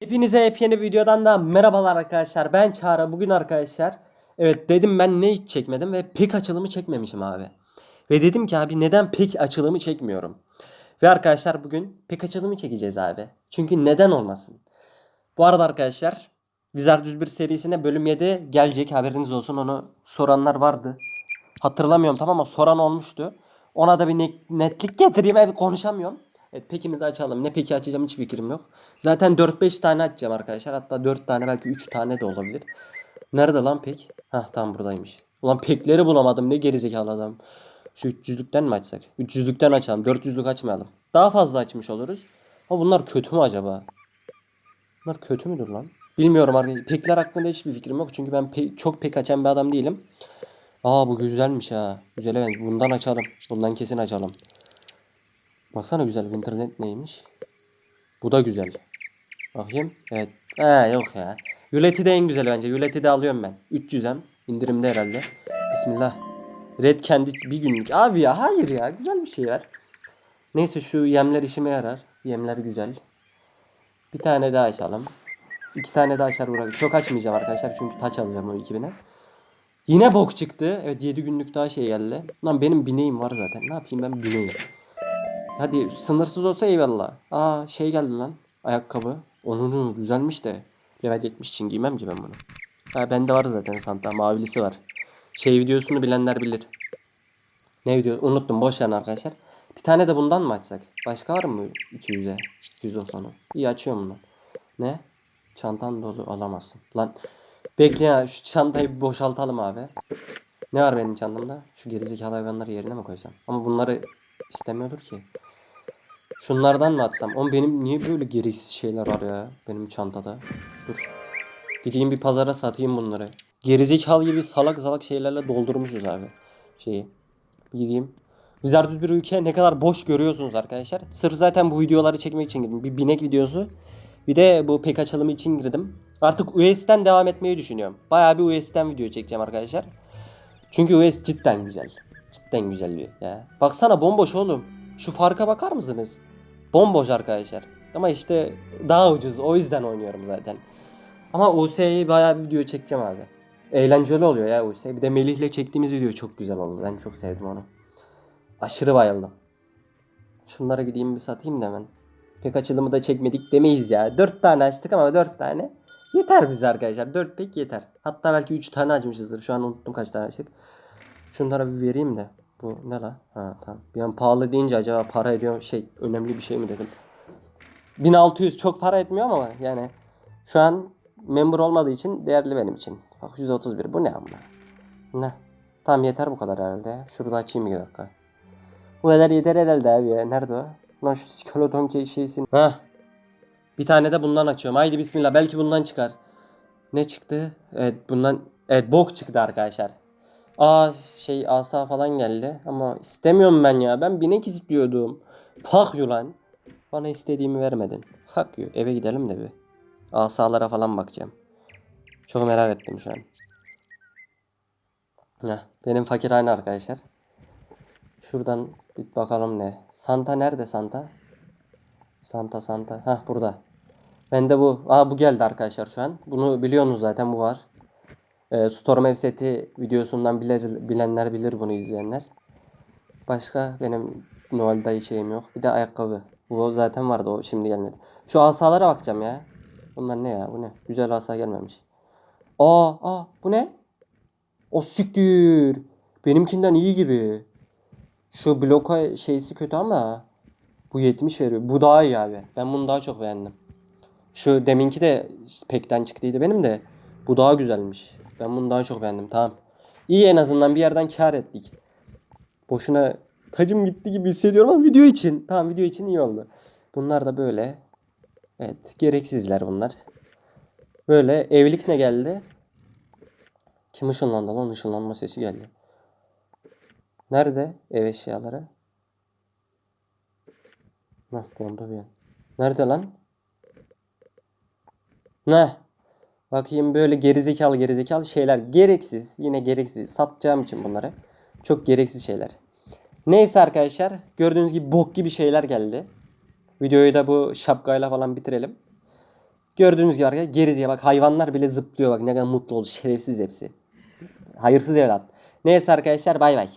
Hepinize yepyeni bir videodan da merhabalar arkadaşlar. Ben Çağrı. Bugün arkadaşlar evet dedim ben ne hiç çekmedim ve pek açılımı çekmemişim abi. Ve dedim ki abi neden pek açılımı çekmiyorum? Ve arkadaşlar bugün pek açılımı çekeceğiz abi. Çünkü neden olmasın? Bu arada arkadaşlar Wizard 101 serisine bölüm 7 gelecek haberiniz olsun onu soranlar vardı. Hatırlamıyorum tamam ama soran olmuştu. Ona da bir ne- netlik getireyim ev konuşamıyorum. Evet pekimizi açalım. Ne peki açacağım hiç fikrim yok. Zaten 4-5 tane açacağım arkadaşlar. Hatta 4 tane belki 3 tane de olabilir. Nerede lan pek? Hah tam buradaymış. Ulan pekleri bulamadım ne gerizekalı adam. Şu 300'lükten mi açsak? 300'lükten açalım. 400'lük açmayalım. Daha fazla açmış oluruz. Ama bunlar kötü mü acaba? Bunlar kötü müdür lan? Bilmiyorum arkadaşlar. Pekler hakkında hiçbir fikrim yok. Çünkü ben pe- çok pek açan bir adam değilim. Aa bu güzelmiş ha. Güzel evet. Bundan açalım. Bundan kesin açalım. Baksana güzel. Winterland neymiş? Bu da güzel. Bakayım. Evet. Ha yok ya. Yuleti de en güzel bence. Yuleti de alıyorum ben. 300'em. İndirimde herhalde. Bismillah. Red kendi bir günlük. Abi ya hayır ya. Güzel bir şey ver. Neyse şu yemler işime yarar. Yemler güzel. Bir tane daha açalım. İki tane daha açar bırak. Çok açmayacağım arkadaşlar çünkü taç alacağım o 2000'e. Yine bok çıktı. Evet 7 günlük daha şey geldi. Lan benim bineğim var zaten. Ne yapayım ben bineğim. Hadi sınırsız olsa eyvallah. Aa şey geldi lan. Ayakkabı. Onun güzelmiş de. Level 70 için giymem ki ben bunu. Ha bende var zaten Santa. Mavilisi var. Şey videosunu bilenler bilir. Ne video? Unuttum. Boş verin arkadaşlar. Bir tane de bundan mı açsak? Başka var mı 200'e? 290'a. İyi açıyorum bunu. Ne? Çantan dolu alamazsın. Lan bekle ya şu çantayı boşaltalım abi. Ne var benim çantamda? Şu gerizekalı hayvanları yerine mi koysam? Ama bunları istemiyordur ki. Şunlardan mı atsam? Oğlum benim niye böyle gereksiz şeyler var ya benim çantada? Dur. Gideyim bir pazara satayım bunları. Gerizekalı gibi salak salak şeylerle doldurmuşuz abi. Şeyi. Gideyim. Wizard bir ülke ne kadar boş görüyorsunuz arkadaşlar. Sırf zaten bu videoları çekmek için girdim. Bir binek videosu. Bir de bu pek açılımı için girdim. Artık US'ten devam etmeyi düşünüyorum. Bayağı bir US'ten video çekeceğim arkadaşlar. Çünkü US cidden güzel. Cidden güzel bir ya. Baksana bomboş oğlum. Şu farka bakar mısınız? Bomboş arkadaşlar. Ama işte daha ucuz. O yüzden oynuyorum zaten. Ama US'yi bayağı bir video çekeceğim abi. Eğlenceli oluyor ya US. Bir de Melih'le çektiğimiz video çok güzel oldu. Ben çok sevdim onu. Aşırı bayıldım. Şunlara gideyim bir satayım da hemen. Pek açılımı da çekmedik demeyiz ya. 4 tane açtık ama 4 tane. Yeter bize arkadaşlar. 4 pek yeter. Hatta belki 3 tane açmışızdır. Şu an unuttum kaç tane açtık. Şunlara bir vereyim de. Bu ne la? Ha tamam. Bir an pahalı deyince acaba para ediyor şey önemli bir şey mi dedim. 1600 çok para etmiyor ama yani şu an memur olmadığı için değerli benim için. Bak 131 bu ne amma? Ne? Tamam yeter bu kadar herhalde. Şurada açayım bir dakika. Bu kadar yeter herhalde abi ya. Nerede o? Lan şu skeleton ke- şeysin. Hah. Bir tane de bundan açıyorum. Haydi bismillah. Belki bundan çıkar. Ne çıktı? Evet bundan. Evet bok çıktı arkadaşlar. Aa şey asa falan geldi. Ama istemiyorum ben ya. Ben binek istiyordum. Fuck you lan. Bana istediğimi vermedin. Fuck you. Eve gidelim de bir. Asalara falan bakacağım. Çok merak ettim şu an. Heh, benim fakirhane arkadaşlar. Şuradan bir bakalım ne. Santa nerede Santa? Santa Santa. Hah burada. Bende bu. Aa bu geldi arkadaşlar şu an. Bunu biliyorsunuz zaten bu var. Ee, Storm Ev seti videosundan bilir, bilenler bilir bunu izleyenler. Başka benim Noel'da hiç şeyim yok. Bir de ayakkabı. Bu zaten vardı o şimdi gelmedi. Şu asalara bakacağım ya. Bunlar ne ya bu ne? Güzel asa gelmemiş. Aa aa bu ne? O siktir. Benimkinden iyi gibi. Şu bloka şeysi kötü ama bu 70 veriyor. Bu daha iyi abi. Ben bunu daha çok beğendim. Şu deminki de pekten çıktıydı benim de. Bu daha güzelmiş. Ben bunu daha çok beğendim. Tamam. İyi en azından bir yerden kar ettik. Boşuna tacım gitti gibi hissediyorum ama video için. Tamam video için iyi oldu. Bunlar da böyle. Evet gereksizler bunlar. Böyle evlilik ne geldi? Kim ışınlandı lan? Işınlanma sesi geldi. Nerede ev eşyaları? Nah dondu bir an. Nerede lan? Ne? Bakayım böyle gerizekalı gerizekalı şeyler. Gereksiz. Yine gereksiz. Satacağım için bunları. Çok gereksiz şeyler. Neyse arkadaşlar. Gördüğünüz gibi bok gibi şeyler geldi. Videoyu da bu şapkayla falan bitirelim. Gördüğünüz gibi arkadaşlar geriziye bak hayvanlar bile zıplıyor bak ne kadar mutlu oldu şerefsiz hepsi. Hayırsız evlat. Neyse arkadaşlar bay bay.